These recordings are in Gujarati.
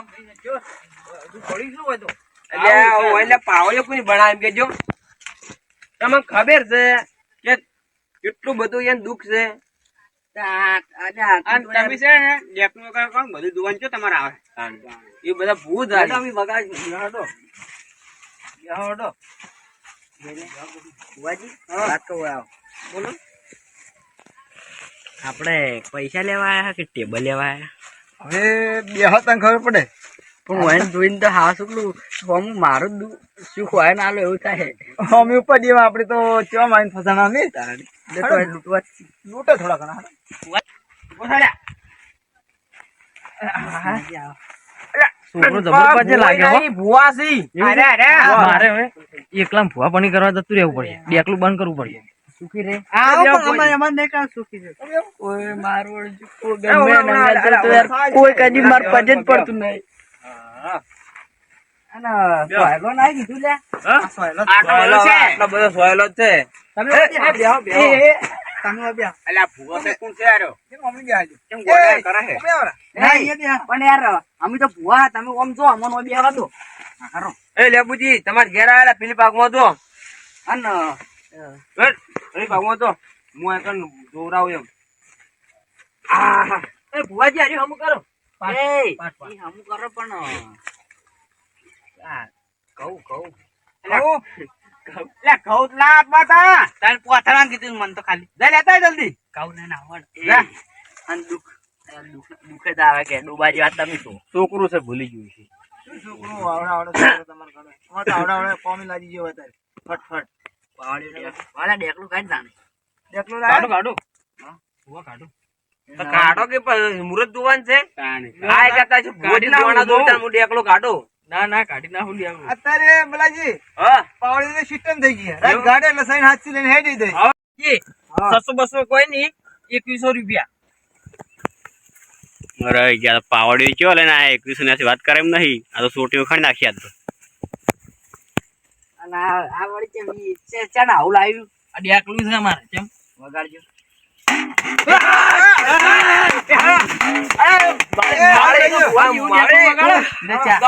આમ થઈને જો, હજુ પડી શું હોય તો? એટલે એટલે પાવલો કોઈ ભણાવે એમ કેજો તમને ખબર છે કે કેટલું બધું એને દુઃખ છે? તમે છે ને લેપનું કોણ બધું જોવાનું છો તમારે આવે. એ બધા ભૂત આવે બગાડ બેહો હટો. બેહો હટો. બુવાજી હા. વાત કહું આવો. બોલો. આપણે પૈસા લેવા આયા કે ટેબલ લેવા આયા? હવે બેહો તને ખબર પડે? પણ હું એને જોઈને તો હા શું હું મારું શું ખોય ના લો એવું થાય. અમે ઉપર દેવા આપણે તો ચો માઈને ફસાણા નહીં તારે તો લૂંટવા લૂંટે થોડા ઘણા છોકરો જબર લાગે અરે અરે. મારે હવે એકલા ભૂવા પાણી કરવા જતું રહેવું પડશે એકલું બંધ કરવું પડશે સુખી રે ઓય મારું કોઈ ગમે ચાલતું યાર, કોઈ કદી માર પજે જ પડતું નહીં. અને પહેલો ના કીધું લે સોયલો છે. આટલો બધો સોયલો જ છે. તમે એ, એ, બેહો, બેહો. એ, એ, તમે બેહો. અલ્યા ભૂવો છે કોણ છે આર્યો કેમ અમે ગયા છે? કેમ ગોળા એ, કરે છે? અમે આવડા. નહીં, પણ યાર અમે તો ભૂવા તમે ઓમ જો અમને ઓમ બેહવા એ લેબુજી તમારે ઘેર આવેલા પેલી પાકમાં તો અને પેલી પાકમાં તો હું આ કણ જોવરાવું એમ. આહા. એ ભુવાજી આજે હમું કરો. એ પાટ, પાટ. ઈ હમું કરો પણ આ કહું કહું કહું. અલ્યા ઘઉં. જ લાવ બાટા તારે પોથરા કીધું મને તો ખાલી. લે લેતા જલ્દી. કહું ને ના આવડ જા. દુખ દુખ દુઃખ દુઃખ જ આવે કે ડૂબાજી વાત તમે શું? છોકરું છે ભૂલી ગયું છે. શું છોકરું? આવડા આવડા તમારે ઘરે? તો આવડા આવડા કોમી લાગી ગયો અત્યારે. ફટ ફટ. વાળા ડેકલું કાઢી જાણે દેખલો કાઢો કાઢો. ભૂવો કાઢો. કાઢો કે મુરત જોવાનું છે? તાણે. આ એક છે ભોજન જોવાના દોડતા હું ડેકલો કાઢો. ના ના કાઢી નાખું લ્યા અત્યારે બલાજી હા. પાવડીની સિસ્ટમ થઈ ગઈ રાત ગાડે એટલે સહીન હાથથી લઈને હેડી દે. હા. છસો બસો કોઈ નહીં. એકવીસો રૂપિયા. અરે ગયા પાવડી ચો લઈને આ એકવીસો ને વાત કરે એમ નહીં. આ તો સોટીઓ ખાઈ નાખી આ તો. આ આ વળી કેમ છે છે ને આવું લાવ્યું. આ ડેકલું છે અમારે કેમ? વગાડજો. મારે ને ચા.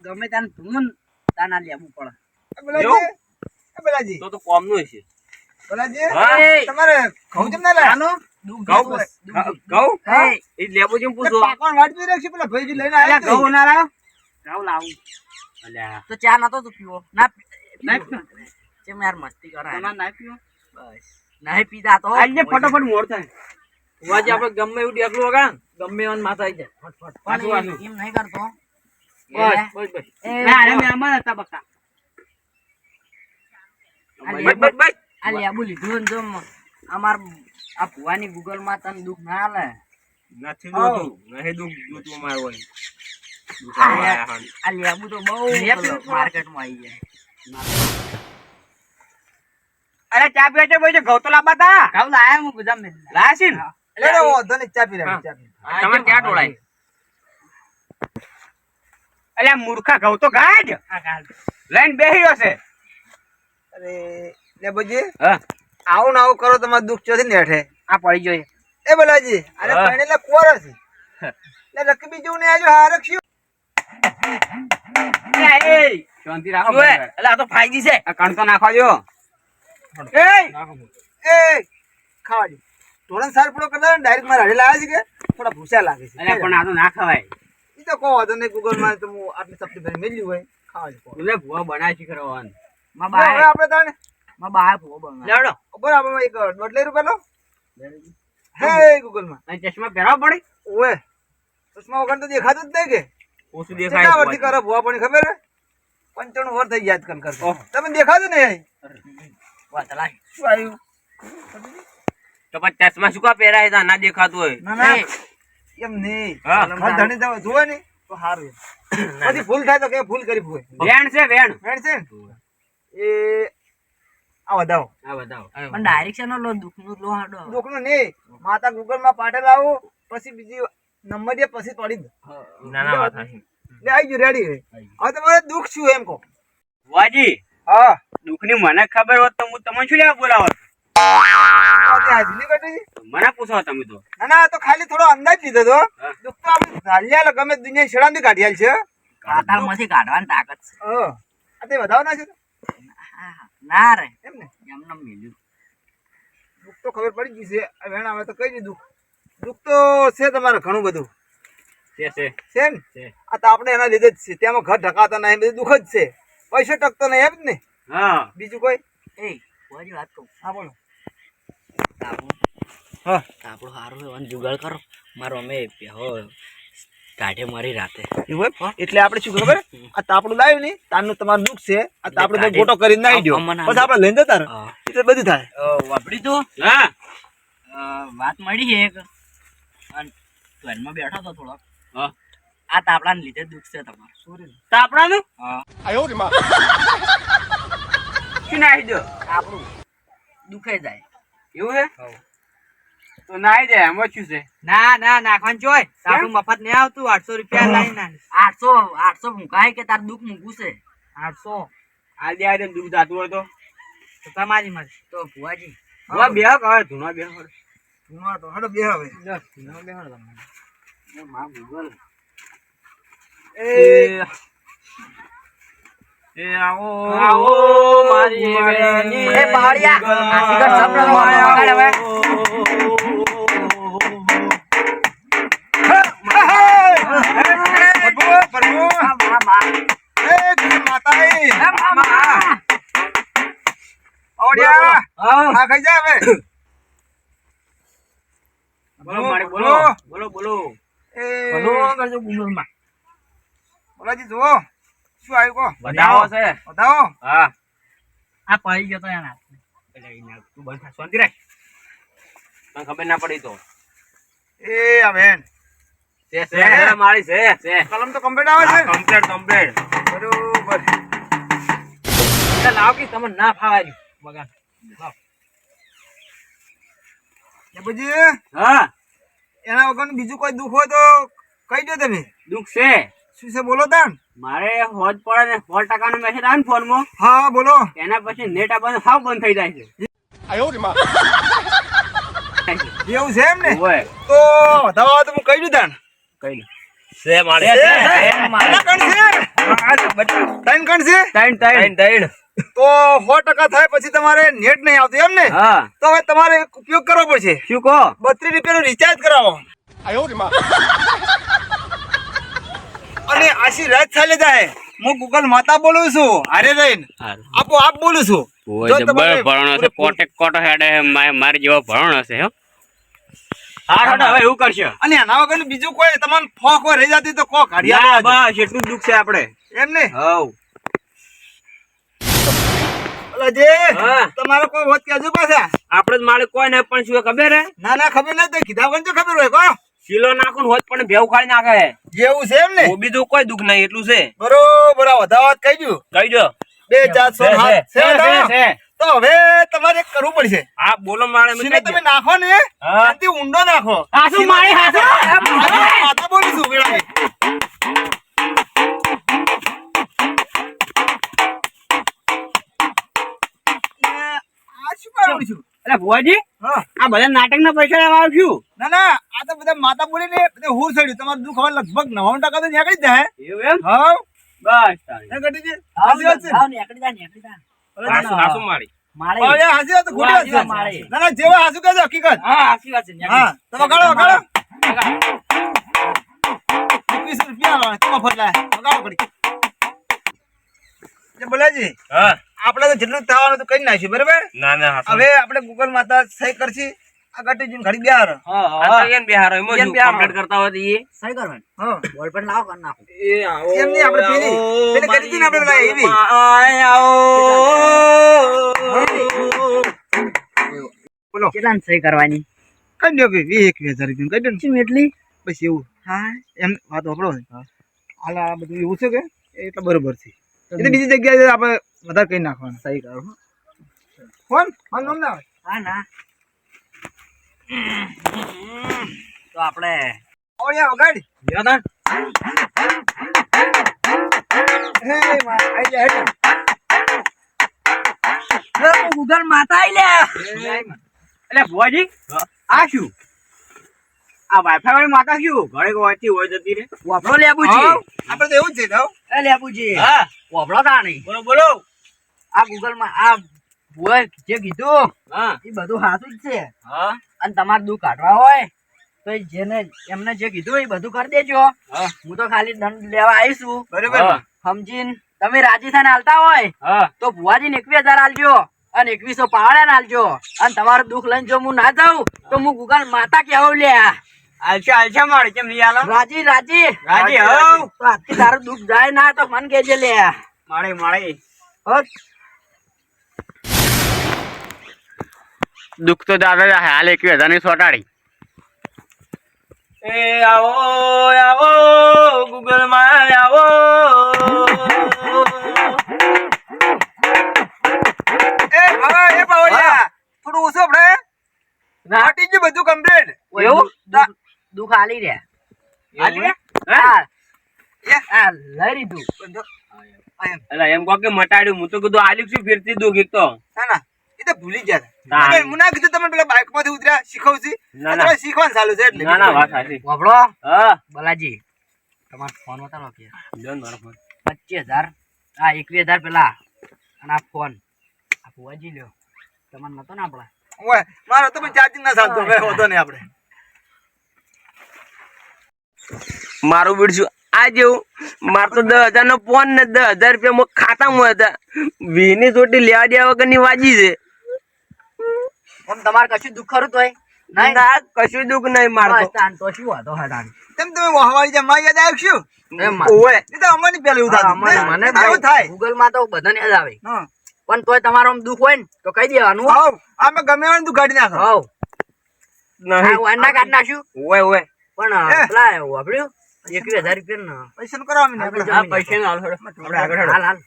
ગમે ત્યાં ધૂન તાના લેવું પડે તો કોમનું છે બલાજી તમારે ઘઉં કેમ ના લાયા? ઘઉં જેવું હોય. દુઃખ ઘઉં? એ લેબુ જેમ પૂછો. એટલે વાટ જોઈ રાખશે પેલા ભાઈજી લઈને અલ્યા ઘઉં ના લાવ ઘઉં લાવું. અલ્યા. તો ચા નતો તો પીવો. ના ના કેમ યાર મસ્તી કરે તમારે ના પીવો. બસ. નહીં પીતા તો. આજે ફટાફટ મોડ થાય. વાજી આપણે ગમે એવું ડેકલું વગાડ ગમે એવાનું માથા આવી જાય. ફટફટ પાછું. એમ નહીં કરતો. બસ. બસ બસ. ના અરે મહેમાન હતા બકા. બસ બસ બસ. આ લેબુ લીધું ને જો અમાર આ ભુવાની ગૂગલમાં તને દુઃખ ના આલે નથી જોતું નહીં દુઃખ જોતું અમારું હોય. આ આ લેબુ તો બહુ માર્કેટમાં આવી જાય અરે ચા પીવા છે ભાઈ ઘઉં તો લાંબા તા ઘઉં લાયા હું બધા મે. લાયા છે ને? લેડો વાંધો નહીં, ચા પી રહ્યા ચા પી. તમારે ક્યાં ટોળાય? અલ્યા મૂર્ખા ઘઉં તો ગાજ લઈને બેહી રહ્યો છે. અરે લે બજી હા. આવું ને આવું કરો તમારે દુઃખ ચોથી ને હેઠે. આ પડી જોઈએ એ બોલાજી અરે હા. પરણેલા કોર છે. એટલે રકબી બીજું ને આજો હા રખ્યું એ, શાંતિ રાખો. એટલે આ તો ફાયદી છે. આ કણ તો નાખવા જો. એ. એ ખાવા ધોરણ સાર પૂરો કરતા ડાયરેક્ટ મારા હડે લાવે છે કે? થોડા ભૂસા લાગે છે. અરે પણ આ તો ના ખવાય. એ તો કહો વાંધો નહીં ગૂગલમાં તો હું આટલી સપ્તી મેળ્યું હોય ખાવા કહો. ભૂવા બનાવી શીખ રહ્યો હન. બાય આપણે તાણે માં બાય ભૂવો બનાવે. લેવડો. બરાબર એક દોઢ લાખ રૂપિયા લો. હે ગૂગલમાં અને ચશ્મા પહેરવા પડે? ઓએ ચશ્મા વગર તો દેખાતું જ નહીં કે. ઓછું કેટલા વર્ષથી કરો ભુવા પણ ખબર પંચાણું વર્ષ થઈ યાદ કર કર તમે દેખાતું નહીં વાત લાય. શું આવ્યું? તો પછી ચશ્મા શું કા પહેરાય તા ના દેખાતું હોય. ના ના. એમ નહીં. હા. ધણી જોવે ને તો સારું. પછી ભૂલ થાય તો કે ભૂલ કરી ભૂલ વેણ છે વેણ. વેણ છે? એ આ વધાવો. આ બતાવો પણ ડાયરેક્શન લો દુઃખ લો હાડો દુઃખનું નહીં. માતા ગૂગલમાં પાટે લાવો પછી બીજી નંબર દે પછી તોડી દો. ના ના વાત સાચી. એટલે આવી ગયું રેડી હવે તમારે દુઃખ શું એમ કહો? વાજી હા. દુઃખની મને ખબર હોત તો હું તમને શું લેવા બોલાવો? મને પૂછો તમે તો. ના ના તો ખાલી થોડો અંદાજ લીધો તો. દુઃખ તો આપણે ગમે દુનિયા છેડા કાઢ્યા આલ છે. કાઢવાની તાકાત છે હા. તે વધાવો ના છે? ના રે એમ ને એમને મિલ્યું. દુઃખ તો ખબર પડી ગઈ છે. વેણ આવે તો કઈ દીધું દુઃખ. તો છે તમારે ઘણું બધું. છે છે. છે ને આ તો આપણે એના લીધે જ છે. તેમાં ઘર ઢકાતા નહીં બધું દુઃખ જ છે. પૈસો ટકતો નહીં એમ ને? હા. બીજું કોઈ? એ બધી વાત કહું. હા બોલો. આપણું હા. આપણો સારું એવાનું જુગાડ કરો. મારો અમે પેહો કાઢે મારી રાતે. એવું? એટલે આપણે શું ખબર? આ તાપડું લાવ્યું ને તારનું તમારું દુઃખ છે. આ તાપડું ફોટો કરીને નાઈ દો પછી આપણે લઈને જતા રહો. એટલે બધું થાય. વાપરી તો. હા. વાત મળી છે એક. ઘરમાં બેઠો તો થોડોક. આ તાપડા લીધે દુઃખ છે તમારું. તાપડાનું? હા. શું નાખી દો આપણું દુખે જાય. એવું છે? તો નાઈ જાય એમાં શું છે. ના ના નાખવાનું ચોય તારું મફત નહીં આવતું આઠસો રૂપિયા લઈને આઠસો આઠસો મૂકાય કે તાર દુઃખ મૂકવું છે? આઠસો. આ દે આ દે જાતું હોય તો. તમારી મરજી. તો ભુવાજી. હવે બે હવે ધૂણા બે હવે. ધુમાડો તો હડો બે હવે. એ એ આવો આવો મારી વેણી. એ પહાડિયા આ સિગરેટ સપનો હવે. હા ખાઈ જાય હવે. બોલો મારી બોલો. બોલો. બોલો એ ભલો કરજો ગુંગળમાં. બોલાજી જુઓ. શું આવ્યું કો બતાવો છે. બતાવો હા. આ પડી ગયો તો એના તું બંધ શાંતિ રાખ. તને ખબર ના પડી તો. એ આ બેન. મારી છે કલમ તો કમ્પ્લીટ આવે છે? કમ્પ્લેટ કમ્પ્લેટ બરોબર. લાવ કે તમને ના ફાવાય બગાડ પછી હા. એના વગર બીજું કોઈ દુઃખ હોય તો કહી દો તમે. દુઃખ છે? શું છે બોલો તાન. મારે હોજ પડે ને સો ટકાનો મેસેજ આવે ને ફોનમાં. હા બોલો. એના પછી નેટ આપવાનું સાવ બંધ થઈ જાય છે. એવું છે એમ ને? ઓય તો વધાવો તો હું કહી દઉં તાન. કઈ નહીં છે મારે. કેટલા કણ છે? ત્રણ કણ છે? ત્રણ. ત્રણ ત્રણ. તો સો ટકા થાય પછી તમારે નેટ નહીં આવતું એમ ને? તો હવે તમારે ઉપયોગ કરવો પડશે. શું કહો? બત્રીસ રૂપિયાનું રિચાર્જ કરાવો. અને આશી રાત ચાલે જાય. હું ગૂગલ માતા બોલું છું હારે રહીને. આપો આપ બોલું છું. જો તમારે ભણો છે કોટે કોટો હેડે મારી જેવો ભણો હશે હો. હા હા હવે એવું કરશે. અને એના વગર બીજું કોઈ તમારે ફોક રહી જતી તો કોક ના બસ એટલું દુઃખ છે આપણે. એમ ને? હવ. હા. તમારો કોઈ હોત કેજો પાછા. આપડે જ મારે કોઈ ના પણ શું ખબર હે? ના ના ખબર નથી. કીધા વગર તો ખબર હોય કો શીલો નાખું હોત પણ ભેવ ખાડી નાખે જેવું છે એમ ને? બીજું કોઈ દુઃખ નહીં એટલું છે. બરોબર આ વધાવત કહી દઉં કહી દો બે ચાર સો છે, હાથ છે, છે છે, વધાવો? છે. તો હવે તમારે કરવું પડશે. હા બોલો મારે તમે નાખો ને. ઊંડો નાખો. મારી બોલીશું અરે ભુવાજી આ બધા નાટક ના પૈસા લેવા આવ્યું ના ના આ તો બધા માતા બોલી ને બધા હુર ચડ્યું તમારું દુઃખ હવે લગભગ નવ્વાણું ટકા તો નીકળી જાય. એવું એમ? હા. બસ નીકળી નીકળી. હાસુ મારી. હા, વાત જેવા કહેજો હકીકત. હા છે હા તો વગાડો વગાડો. રૂપિયા આલવાના, તો વગાડો ઘડી. જે બોલાજી હા. આપણે તો જેટલું થવાનું તો કઈ નાખ્યું બરાબર? ના ના હવે આપણે ગૂગલ માતા સહી કરશી. આ ગટીજી ઘડી બિહાર. હા આ તો એને બિહારો એમાં એને શું બિહારો. complete કરતા હોય તો સહી કરવાની. હા. બોલ પણ લાવો કરી નાખો. એ આવો એમ નહીં, આપણે પેલી- પેલી કરી હતી આપણે પેલા એવી. આય આવો. બોલો. કેટલા સહી કરવાની? કઈ દો ભાઈ વીસ એકવીસ હજાર રૂપિયા કઈ દો શું એટલી? બસ એવું. હા. એમ વાત વાપરો હાલ આ બધું એવું છે કે? એટલે બરોબર છે. એ તો બીજી જગ્યાએ આપણે વધારે કહી નાખવાનું. સહી કરો ફોન? ફોન નામ ના હા ના. તો આપણે ઓળિયા વગાડી. લ્યો તાન. હે માં આઈ જા હેડ ગુગલ માતા આઈ લે. એટલે ભુવાજી આ શું? આ વાઈફાઈ વાળી માતા કયું ઘરે ગોવાથી હોય જતી રે વાપરો લેબુજી આપણે તો એવું જ છે તો એ લેબુજી હા. વાપરો તા નહીં. બોલો બોલો. આ ગૂગલમાં આ બોય જે કીધું હા. એ બધું સાચું જ છે. હા. અને તમારે દુઃખ કાઢવા હોય તો જેને એમને જે કીધું એ બધું કરી દેજો. હું. તો ખાલી દંડ લેવા આવીશું બરોબર. સમજીને તમે રાજી થઈને હાલતા હોય તો તો ભુવાજીને એકવીસ હજાર હાલજો અને એકવીસો પાવડા આલજો. અને તમારું દુઃખ લઈને જો હું ના જાઉં તો હું ગૂગલ માતા કેવું લે આલશા આલશા મારે કેમ નહીં આલો? રાજી રાજી. રાજી, હો તો આજથી તારું દુઃખ જાય ના તો મન કેજે લે. મારે મારે. હો દુઃખ તો દાદા હાલ એક હજારની સોટાડી. એ આવો આવો ગૂગલમાં આવો. એ હા એ પાવડિયા થોડું ઓછું આપણે નાટી જ બધું કમ્પ્લીટ એવું? દુઃખ- આલી રે આલી રે? હા? એ હા લઈ લીધું. અલા આ એમ. કહો કે મટાડ્યું. હું તો કીધું આલ્યું શું ફેરતી દુઃખ એક તો. ના ના. એ તો ભૂલી ગયા. ના. હતા તમે કીધું તમે પેલા બાઇકમાંથી ઉતર્યા શીખવું છે. ના, ના. શીખવાનું ચાલુ છે એટલે ના ના વાત સાચી. વાપરો હા. બલાજી તમારો ફોન બતાવો કે. જોન મારો ફોન પચીસ હજાર. હા એકવીસ હજાર પેલા. અને આ ફોન આ ફુવાજી લ્યો. તમારે નતો ને આપડા મારો તો પણ ચાર્જિંગ ના ચાલતો હોતો નહીં આપણે. મારું બીડશું આ જેવું માર તો દસ હજાર નો ફોન ને દસ હજાર રૂપિયા મો ખાતામાં હતા. વીની ચોટી લેવા દેવા વગરની વાજી છે. તમારે કશું દુઃખ ખરું તોય? ના કશું દુઃખ નહીં મારતો તો. શું હટાણ તેમ તમે વહાવાળી યાદ એ તો અમને પેલું મને ને? થાય. ગૂગલમાં તો બધાને જ આવે. પણ તોય તમારો આમ દુઃખ હોય ને તો કહી દેવાનું. આમે ગમે તું કાઢી નાખો. હવ. નહીં. કાઢ પણ પેલા વાપર્યું? એકવીસ હજાર રૂપિયા પૈસા નું કરવા મને આપણે. પૈસા નું હાલ આગળ હાલ હાલ.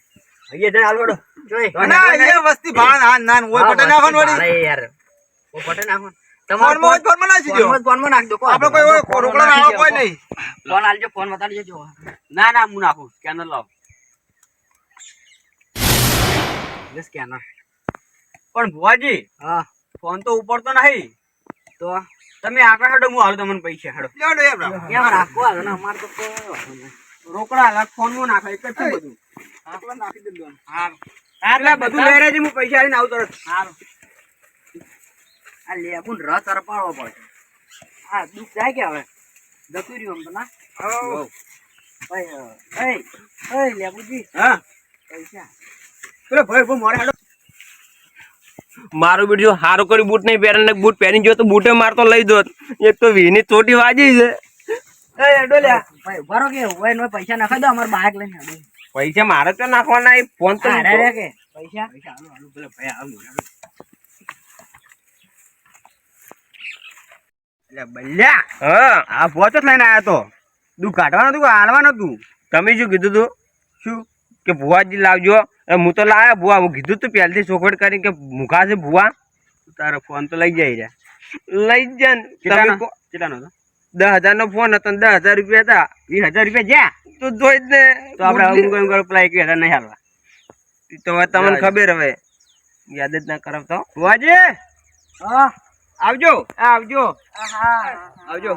અહીંયા જઈને હાલ જોઈ. ના એ વસ્તી ભાણ હા ના ઓય પટે નાખો વળી. યાર. ઓ પટે નાખો. તમારો મોજ ફોનમાં નાખી દો જ ફોનમાં નાખ દો આપણે કોઈ રોકડા નાખો કોઈ નહીં. ફોન આલજો ફોન બતાડજો જો ના ના હું નાખું. સ્કેનર લાવ. સ્કેનર. પણ ભુવાજી હા. ફોન તો ઉપડતો નહીં. તો? તમે આગળ હડો હું હાલું તમને પૈસા હડો લેવડો એ આપણે. કેમ રાખવો આવે ને અમારે તો. રોકડા લાખ ફોનમાં નાખે એક જ છે બધું. નાખી દીધું. એટલે બધું લઈ રહેજે હું પૈસા આવીને આવતો રહું. આ લેબુન રસ અરપાડવો પડે. હા દુઃખ જાય કે હવે? જતું રહ્યું આમ તો ના? ભાઈ ભાઈ લેબુજી. હા. પૈસા. પેલો ભાઈ ભાઈ મારે હેડો મારું બીડું સારું કરી બૂટ નહીં પહેરે બુટ બૂટ પહેરી જો તો બૂટે મારતો લઈ દો એક તો વીની ચોટી વાજી છે. એ હેડો લ્યા. ભાઈ ઊભા રહો કે હોય ને હોય પૈસા નાખી દો અમારે બાઇક લઈને પૈસા મારે તો નાખવાના ફોન તો કે પૈસા? બલ્યા હા. આ પહોંચો લઈને આવ્યો તો. તું કાઢવાનો તું હાલવાનો તું? તમે શું કીધું તું? શું? કે ભુવાજી લાવજો. હું તો લાવ્યા ભુવા. હું કીધું તું પહેલથી ચોખવટ કરી કે મુખા છે ભુવા. તારો ફોન તો લઈ જાય રહ્યા લઈ જ જા ને. તમે કેટલાનો હતો? દસ હજાર નો ફોન હતો દસ હજાર રૂપિયા હતા. વીસ હજાર રૂપિયા જ્યાં? તો જોઈ જ ને. તો આપણે પેલા એક હજાર નહીં હાલવા. તો હવે તમને ખબર હવે. યાદ જ ના કરાવતો ભુવાજી? હા? આવજો. આ આવજો. આવજો.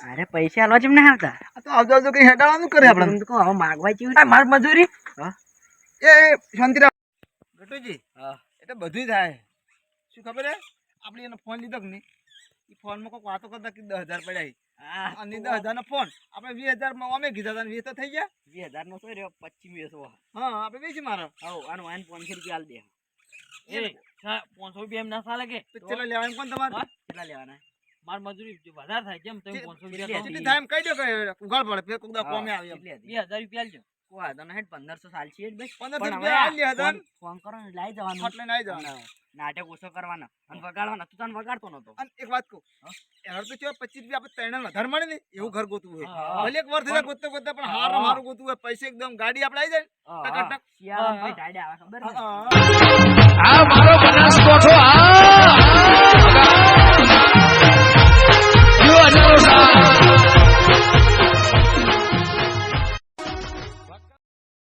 અરે પૈસા આલવા જેમ ના આવતા. તો આવજો આવજો કઈ હેટાવાનું કરે આપણે. તો કહો, હવે માગવા જેવું માર મજૂરી? એ એ શાંતિ રાખ. ગટુજી એટલે બધું થાય. શું ખબર હે? આપણે એનો ફોન લીધો કે નહીં? એ ફોનમાં કોઈક વાતો કરતા કે દસ હજાર પડ્યા હા અને દસ હજાર નો ફોન આપણે વીસ હજારમાં અમે કીધા હતા વીસ તો થઈ ગયા. વીસ હજાર નો તો રહ્યો? પચીસ વીસ. હા આપણે વેચી મારો. હવ આનો વાયન પાંચસો રૂપિયા હાલ દે. એ પાંચસો રૂપિયા એમ ના ચાલે કે. ચલો લેવા કોણ તમારે? કેટલા લેવાના? માર મજૂરી વધારે થાય કેમ તમે પાંચસો કેટલી થાય એમ કહી? દો કે ઉગાડ પડે ફેર કોક કોમે આવી એમ. બે હજાર રૂપિયા આલજો. કોઈ વાંધો નહીં પંદરસો સાલ છે બસ 1500 રૂપિયા આલી હતા ફોન કરો ને લઈ જવાનું એટલે લઈને જવાનું. નાટક ઓછો કરવાનો. અને વગાડવાનો. તું તને વગાડતો નતો. અને એક વાત કહું. એનો તો ચો પચીસ રૂપિયા આપણે ત્રણ વધારે મળે ને એવું ઘર ગોતું હોય. ભલે એક વર્ષ ગોતતા ગોતતા પણ હારું મારું ગોતું હોય પૈસા એકદમ ગાડી આપણે આવી જાય ને, ટક ટક. શિયાળામાં ભાઈ ટાઈડે આવે ખબર. આ મારો બનાસકોઠો આ